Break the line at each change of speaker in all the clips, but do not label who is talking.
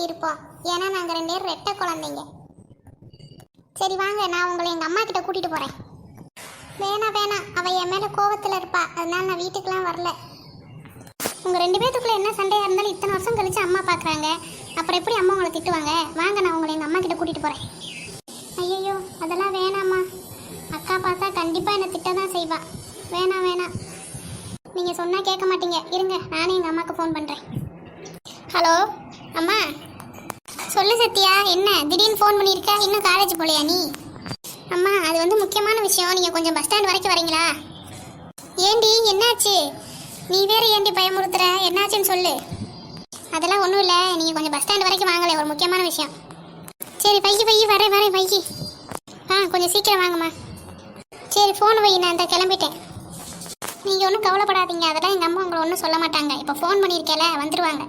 மாதிரி இருப்போம் ஏன்னா நாங்கள் ரெண்டு பேரும் ரெட்டை குழந்தைங்க. சரி வாங்க நான் உங்களை எங்கள் அம்மா கிட்ட கூட்டிகிட்டு போகிறேன் வேணாம் வேணாம் அவள் என் மேலே கோவத்தில் இருப்பா. அதனால நான் வீட்டுக்கெலாம் வரல. உங்கள் ரெண்டு பேத்துக்குள்ளே என்ன சண்டையாக இருந்தாலும் இத்தனை வருஷம் கழிச்சு அம்மா பார்க்குறாங்க அப்புறம் எப்படி அம்மா உங்களை திட்டுவாங்க? வாங்க நான் உங்களை எங்கள் அம்மா கிட்ட கூட்டிகிட்டு போகிறேன் ஐயோ அதெல்லாம் வேணாம்மா. அக்கா பார்த்தா கண்டிப்பாக என்னை திட்ட தான் செய்வா. வேணாம் வேணாம் நீங்கள் சொன்னால் கேட்க மாட்டீங்க. இருங்க நானே எங்கள் அம்மாவுக்கு ஃபோன் பண்ணுறேன் ஹலோ அம்மா. சொல்லு சத்யா என்ன? திடீர்னு ஃபோன் பண்ணியிருக்க? இன்னும் காலேஜ் போகலையா நீ? அம்மா அது வந்து முக்கியமான விஷயம். நீங்கள் கொஞ்சம் பஸ் ஸ்டாண்ட் வரைக்கும் வரீங்களா? ஏண்டி என்னாச்சு? நீ வேற ஏண்டி பயமுறுத்துற? என்னாச்சுன்னு சொல்லு. அதெல்லாம் ஒன்றும் இல்லை. நீங்கள் கொஞ்சம் பஸ் ஸ்டாண்ட் வரைக்கும் வாங்கலை ஒரு முக்கியமான விஷயம். சரி பைக்கி பையி வரேன் வரேன் பையி ஆ கொஞ்சம் சீக்கிரம் வாங்கம்மா. சரி ஃபோன் வை. நான் இந்த கிளம்பிட்டேன். நீங்கள் ஒன்றும் கவலைப்படாதீங்க. அதெல்லாம் எங்கள் அம்மா உங்களை ஒன்றும் சொல்ல மாட்டாங்க. இப்போ ஃபோன் பண்ணியிருக்கேல வந்துடுவாங்க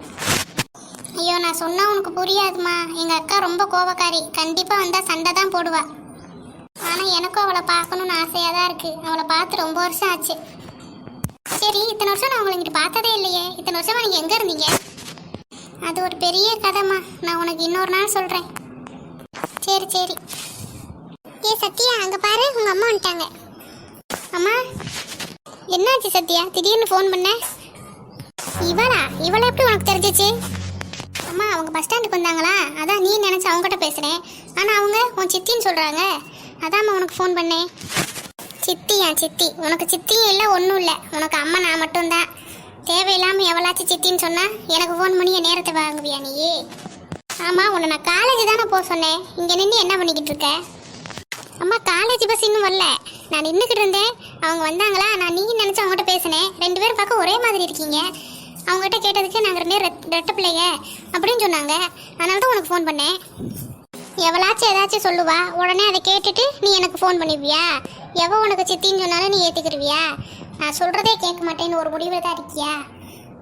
ஐயோ நான் சொன்னா உனக்கு புரியாதுமா. எங்கள் அக்கா ரொம்ப கோவக்காரி கண்டிப்பாக வந்தால் சண்டை தான் போடுவா. ஆனால் எனக்கும் அவளை பார்க்கணும்னு ஆசையாக தான் இருக்குது அவளை பார்த்து ரொம்ப வருஷம் ஆச்சு. சரி இத்தனை வருஷம் நான் உங்களை இங்கிட்டு பார்த்ததே இல்லையே. இத்தனை வருஷமா நீங்கள் எங்கே இருந்தீங்க? அது ஒரு பெரிய கதைம்மா. நான் உனக்கு இன்னொரு நாள் சொல்கிறேன் சரி சரி. ஏ சத்யா அங்கே பாரு. உங்கள் அம்மா வந்துட்டாங்க. அம்மா என்னாச்சு சத்யா? திடீர்னு ஃபோன் பண்ண? இவளா? இவளை எப்படி உனக்கு தெரிஞ்சிச்சு? அவங்க பஸ் ஸ்டாண்டுக்கு வந்தாங்களா? அதான் நீ நினச்சி அவங்ககிட்ட பேசுகிறேன் ஆனால் அவங்க உன் சித்தின்னு சொல்கிறாங்க அதாம்மா உனக்கு ஃபோன் பண்ணேன். சித்தியா சித்தி? உனக்கு சித்தியும் இல்லை ஒன்றும் இல்லை. உனக்கு அம்மா நான் மட்டும்தான். தேவையில்லாமல் எவ்வளாச்சும் சித்தின்னு சொன்னால் எனக்கு ஃபோன் பண்ணி என் நேரத்தை வாங்குவியா நீ ஆமாம் உன்னை நான் காலேஜ் தானே போக சொன்னேன். இங்கே நின்று என்ன பண்ணிக்கிட்டு இருக்க? அம்மா காலேஜ் பஸ் இன்னும் வரல. நான் நின்றுக்கிட்டு இருந்தேன். அவங்க வந்தாங்களா? நான் நீ நினச்சி அவங்ககிட்ட பேசினேன். ரெண்டு பேரும் பார்க்க ஒரே மாதிரி இருக்கீங்க. அவங்ககிட்ட கேட்டதுக்கு நாங்கள் ரெண்டு பேரும் ரெட்- பிள்ளைங்க அப்படின்னு சொன்னாங்க. அதனால தான் உனக்கு ஃபோன் பண்ணேன். எவளாச்சும் ஏதாச்சும் சொல்லுவா உடனே அதை கேட்டுட்டு நீ எனக்கு ஃபோன் பண்ணுவியா எவ உனக்கு சித்தின்னு சொன்னாலும் நீ ஏற்றுக்கிருவியா நான் சொல்கிறதே கேட்க மாட்டேன்னு ஒரு முடிவில் தான் இருக்கியா?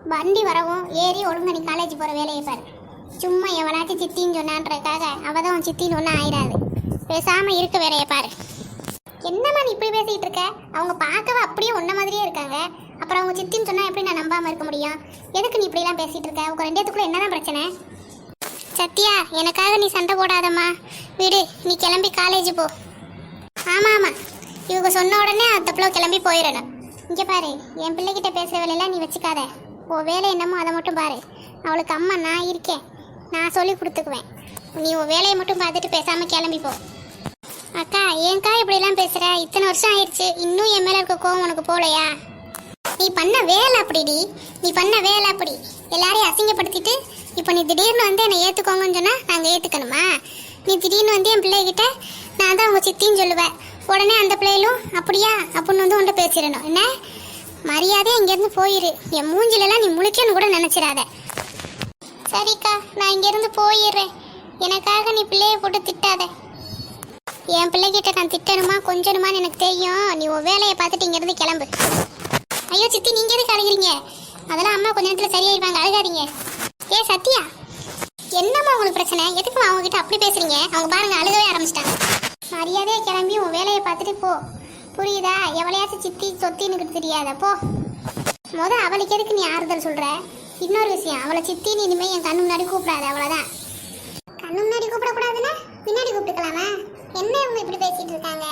வண்டி வரவும் ஏறி ஒழுங்கு நீ காலேஜ் போகிற வேலையை பாரு. சும்மா எவனாச்சும் சித்தின்னு சொன்னான்றதுக்காக அவள் தான் உன் சித்தின்னு ஒன்றும் ஆயிடாது. பேசாமல் இருக்க வேலையை பாரு. என்னம்மா நீ இப்படி பேசிகிட்டு இருக்க? அவங்க பார்க்கவே அப்படியே ஒன்ன மாதிரி அப்புறம் அவங்க சித்தின்னு சொன்னால் எப்படி நான் நம்பாமல் இருக்க முடியும்? எதுக்கு நீ இப்படிலாம் பேசிகிட்டு இருக்க? உங்கள் ரெண்டேத்துக்குள்ள என்னதான் பிரச்சனை? சத்யா எனக்காக நீ சண்டை போடாதம்மா. விடு நீ கிளம்பி காலேஜ் போ. ஆமாம் ஆமாம் இவங்க சொன்ன உடனே அந்த கிளம்பி போயிடணும். இங்கே பாரு என் பிள்ளைகிட்ட பேசுகிற வேலையெல்லாம் நீ வச்சுக்காத. ஓ வேலை என்னமோ அதை மட்டும் பாரு. அவளுக்கு அம்மா நான் இருக்கேன். நான் சொல்லி கொடுத்துக்குவேன். நீ உன் வேலையை மட்டும் பார்த்துட்டு பேசாமல் கிளம்பி போ. அக்கா ஏன்க்கா இப்படிலாம் பேசுகிற இத்தனை வருஷம் ஆயிடுச்சு. இன்னும் என் மேலே இருக்க கோவம் உனக்கு போகலையா? நீ பண்ண வேலை அப்படிடி. நீ பண்ண வேலை அப்படி. எல்லாரையும் அசிங்கப்படுத்திட்டு இப்போ நீ திடீர்னு வந்து என்னை ஏற்றுக்கோங்கன்னு சொன்னால் நாங்கள் ஏற்றுக்கணுமா நீ திடீர்னு வந்து என் பிள்ளைகிட்ட நான் தான் உங்கள் சித்தின்னு சொல்லுவேன். உடனே அந்த பிள்ளைகளும் அப்படியா அப்படின்னு வந்து உன்ட்ட பேசிடணும். என்ன? மரியாதையாக இங்கேருந்து போயிரு. என் மூஞ்சிலெல்லாம் நீ முழிக்கன்னு கூட நினச்சிடாத. சரிக்கா நான் இங்கேருந்து போயிடுறேன். எனக்காக நீ பிள்ளையை போட்டு திட்டாத. என் பிள்ளைகிட்ட நான் திட்டணுமா கொஞ்சணுமான்னு எனக்கு தெரியும். நீ உன் வேலையை பார்த்துட்டு இங்கேருந்து கிளம்பு. ஐயோ சித்தி நீங்க எதுக்கு அழுகிறீங்க? அதெல்லாம் அம்மா கொஞ்ச நேரத்துல சரியாயிருவாங்க அழுகாதீங்க. ஏ சத்யா என்னம்மா உங்களுக்கு பிரச்சனை? எதுக்கு அவங்க கிட்ட அப்படி பேசுறீங்க? அவங்க பாருங்க அழுகவே ஆரம்பிச்சிட்டாங்க. மரியாதையே கிளம்பி உன் வேலையை பார்த்துட்டு போ. புரியுதா? எவளையாச்சும் சித்தி சொத்தின்னு தெரியாத? போ. முத அவளுக்கு எதுக்கு நீ ஆறுதல் சொல்ற? இன்னொரு விஷயம் அவளை சித்தின்னு இனிமே என் கண்ணு முன்னாடி கூப்பிடாத அவ்வளவுதான். கண்ணு முன்னாடி கூப்பிடக்கூடாதுன்னா பின்னாடி கூப்பிட்டுக்கலாமா? என்ன இவங்க இப்படி பேசிட்டு இருக்காங்க?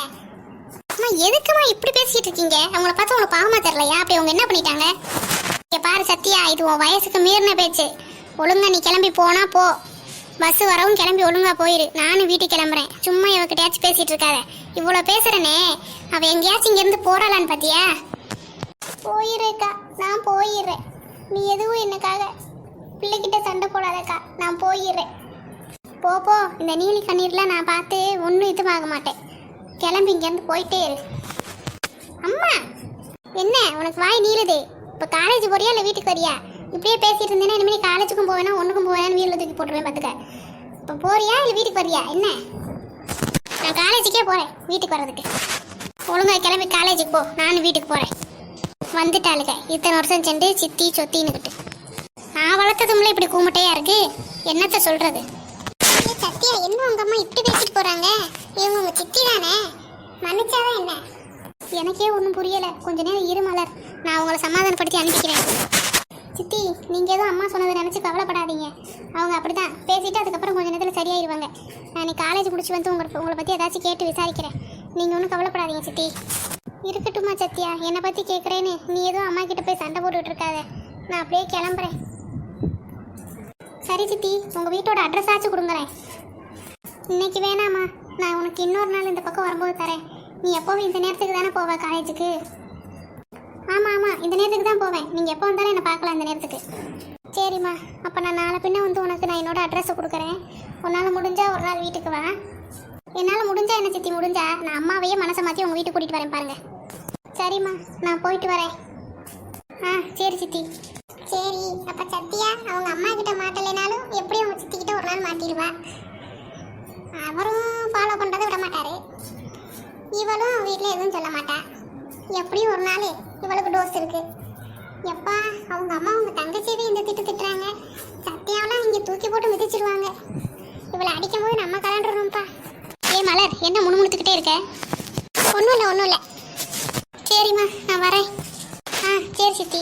அம்மா எதுக்குமா இப்படி பேசிட்டு இருக்கீங்க? அவங்கள பார்த்து உங்களுக்கு பாவமா தெரியலையா? அப்படி அவங்க என்ன பண்ணிட்டாங்க? இங்க பாரு சத்யா இது உன் வயசுக்கு மீறின பேச்சு. ஒழுங்கா நீ கிளம்பி போனா போ. பஸ் வரவும் கிளம்பி ஒழுங்கா போயிரு. நானும் வீட்டுக்கு கிளம்புறேன். சும்மா இவகிட்டயாச்சும் பேசிட்டு இருக்காத. இவ்வளோ பேசுறனே. அவ எங்கேயாச்சும் இங்கேருந்து போடலான்னு பாத்தியா? போயிடுறேக்கா நான் போயிடுறேன். நீ எதுவும் எனக்காக பிள்ளைகிட்ட சண்டை போடாதக்கா. நான் போயிடுறேன். போ போ. இந்த நீலி கண்ணீர்லாம் நான் பார்த்து ஒன்றும் இதுவாக மாட்டேன். கிளம்பி இங்கேருந்து போயிட்டே இரு. அம்மா என்ன? உனக்கு வாய் நீளுது. இப்போ காலேஜ் போறியா இல்லை வீட்டுக்கு வரியா? இப்படியே பேசிட்டு இருந்தேன்னா இனிமேல் காலேஜுக்கும் போவேனா ஒன்றுக்கும் போவேனா வீட்டில் தூக்கி போட்டுருவேன் பார்த்துக்க. இப்போ போறியா இல்லை வீட்டுக்கு வரியா? என்ன? நான் காலேஜுக்கே போகிறேன் வீட்டுக்கு வர்றதுக்கு. ஒழுங்காக கிளம்பி காலேஜுக்கு போ நானும் வீட்டுக்கு போகிறேன் வந்துட்டாளுங்க இத்தனை வருஷம் சென்று சித்தி சொத்தின்னுக்கிட்டு. நான் வளர்த்ததும்ல இப்படி கூமட்டையாக இருக்குது என்னத்தை சொல்கிறது போறாங்க? இவங்க உங்க சித்தி தானே மன்னிச்சாதான் என்ன? எனக்கே ஒன்றும் புரியல. கொஞ்ச நேரம் இரு மலர். நான் உங்களை சமாதானப்படுத்தி அனுப்பிக்கிறேன். சித்தி நீங்கள் எதுவும் அம்மா சொன்னதை நினச்சி கவலைப்படாதீங்க. அவங்க அப்படி தான் பேசிட்டு அதுக்கப்புறம் கொஞ்ச நேரத்தில் சரியாயிருவாங்க. நான் இன்னைக்கு காலேஜ் முடிச்சு வந்து உங்களை உங்களை பற்றி ஏதாச்சும் கேட்டு விசாரிக்கிறேன். நீங்கள் ஒன்றும் கவலைப்படாதீங்க சித்தி. இருக்கட்டுமா சத்யா. என்னை பற்றி கேட்குறேன்னு நீ எதுவும் அம்மா கிட்ட போய் சண்டை போட்டுட்டு இருக்காத. நான் அப்படியே கிளம்புறேன். சரி சித்தி. உங்கள் வீட்டோட அட்ரஸ் ஆச்சு கொடுங்குறேன். இன்னைக்கு வேணாம்மா. நான் உனக்கு இன்னொரு நாள் இந்த பக்கம் வரும்போது தரேன். நீ எப்போவும் இந்த நேரத்துக்கு தானே போவ காலேஜுக்கு? ஆமாம் ஆமாம் இந்த நேரத்துக்கு தான் போவேன். நீங்கள் எப்போ வந்தாலும் என்னை பார்க்கலாம் இந்த நேரத்துக்கு. சரிம்மா. அப்போ நான் நாளை பின்ன வந்து உனக்கு நான் என்னோட அட்ரஸை கொடுக்குறேன். உன்னால் முடிஞ்சா ஒரு நாள் வீட்டுக்கு வா. என்னால் முடிஞ்சா என்ன சித்தி முடிஞ்சா? நான் அம்மாவையே மனசை மாற்றி உங்கள் வீட்டுக்கு கூட்டிகிட்டு வரேன் பாருங்க. சரிம்மா. நான் போயிட்டு வரேன். ஆ சரி சித்தி. சரி அப்போ சத்தியா அவங்க அம்மா கிட்ட மாட்டலைனாலும் எப்படி அவங்க சித்திக்கிட்ட ஒரு நாள் மாட்டிடுவா. அவரும் ஃபாலோ பண்ணுறதை விட மாட்டாரு. இவளும் வீட்டில் எதுவும் சொல்ல மாட்டா. எப்படியும் ஒரு நாள் இவளுக்கு டோஸ் இருக்கு. எப்பா அவங்க அம்மா அவங்க தங்கச்சியவே இந்த திட்டு திட்டுறாங்க. சத்தியாவெல்லாம் இங்கே தூக்கி போட்டு மிதிச்சிடுவாங்க இவளை அடிக்கும் போது நம்ம கலண்டுறோம்ப்பா ஏ மலர் என்ன முணுமுணுத்துக்கிட்டே இருக்க? ஒன்றும் இல்லை ஒன்றும் இல்லை. சரிம்மா நான் வரேன். ஆ சரி சித்தி.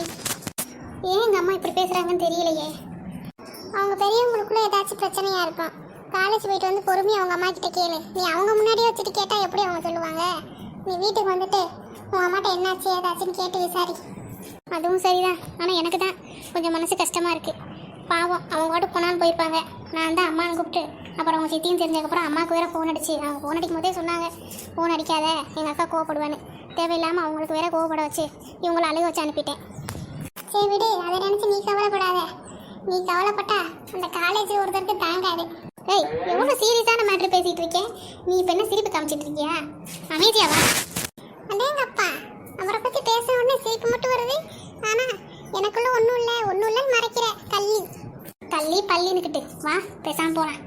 ஏன் எங்கள் அம்மா இப்படி பேசுகிறாங்கன்னு தெரியலையே. அவங்க பெரியவங்களுக்குள்ளே ஏதாச்சும் பிரச்சனையாக இருக்கும் காலேஜ் போயிட்டு வந்து பொறுமையாக அவங்க அம்மா கிட்ட கேளு. நீ அவங்க முன்னாடியே வச்சுட்டு கேட்டால் எப்படி அவங்க சொல்லுவாங்க? நீ வீட்டுக்கு வந்துட்டு உன் அம்மாட்ட என்னாச்சு ஏதாச்சுன்னு கேட்டு விசாரி. அதுவும் சரிதான். ஆனால் எனக்கு தான் கொஞ்சம் மனசு கஷ்டமா இருக்கு. பாவம் அவங்க கூட போனாலும் போயிருப்பாங்க. நான் தான் அம்மான்னு கூப்பிட்டு அப்புறம் அவங்க சித்தியும் தெரிஞ்சதுக்கப்புறம் அம்மாவுக்கு வேற ஃபோன் அடிச்சு. அவங்க ஃபோன் அடிக்கும் போதே சொன்னாங்க ஃபோன் அடிக்காத எங்கள் அக்கா கோவப்படுவேன்னு. தேவையில்லாமல் அவங்களுக்கு வேற கோவப்பட வச்சு இவங்கள அழுக வச்சு அனுப்பிட்டேன். சரி விடு அதை நினச்சி நீ கவலைப்படாத. நீ கவலைப்பட்டா அந்த காலேஜ் ஒருத்தருக்கு தாங்காது. ஏய் எவ்வளோ சீரியஸான மேட்ரு பேசிகிட்டு இருக்கேன் நீ இப்போ என்ன சிரிப்பு காமிச்சிட்டு இருக்கியா? அமைதியாவா? அடேங்க அப்பா அவரை பற்றி பேச உடனே சிரிப்பு மட்டும் வருது. ஆனால் எனக்குள்ள ஒன்றும் இல்லை ஒன்றும் இல்லைன்னு மறைக்கிற கள்ளி கள்ளி பள்ளின்னுக்கிட்டு. வா பேசாம போகிறேன்